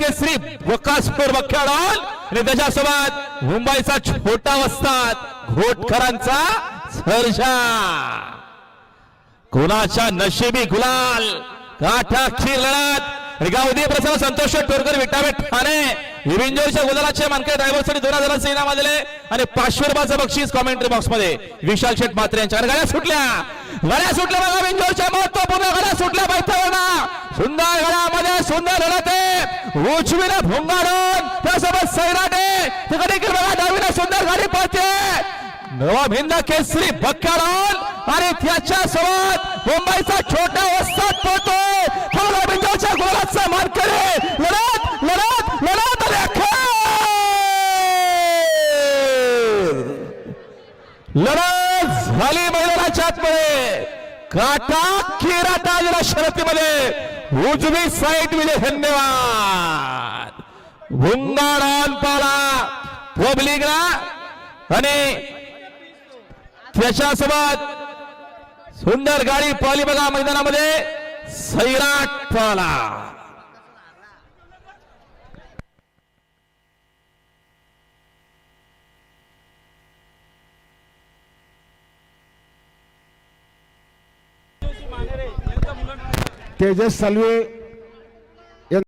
केसरी वकासपूर बख्याडॉल आणि त्याच्यासोबत मुंबईचा छोटा वस्तात घोटकरांचा सर्जा कोणाच्या नशिबी गुलाल काठाची लढत? आणि गावदी प्रसन्न संतोष टोरकर विटावे ठाणे विंजोरच्या गुलालाचे मानके ड्रायव्हरसाठी दोन हजार इनाम आलेले आणि पाचशे रुपयाचं बक्षीस कॉमेंट्री बॉक्समध्ये विशाल शेठ मात्रे यांच्या. गाड्या सुटल्या. गाड्या सुटल्या बघा विंजोरच्या महत्त्वपूर्ण गाड्या सुटल्या बैठक सुंदर घरामध्ये सुंदर लढते आहे. उजवीला भोंगाडून त्यासोबत सैराटे. तिकडे बघा डावीला सुंदर गाडी पळते. नवा भिंद केसरी बक्काडून आणि त्याच्या सोबत मुंबईचा छोटा वस्ताद पळतोय. थोडा बिंदूच्या गोलाचा मान करे? लढत लढत लढत आले लढत झाली मैदानाच्या आतमध्ये. काटा खेरा ताजला शर्यतीमध्ये उजवी साईड विजय धन्यवाद. भुंगाडान पाला पब्लिकला आणि त्याच्यासोबत सुंदर गाडी पाली बघा मैदानामध्ये सैराट पाला. तेजस सालवे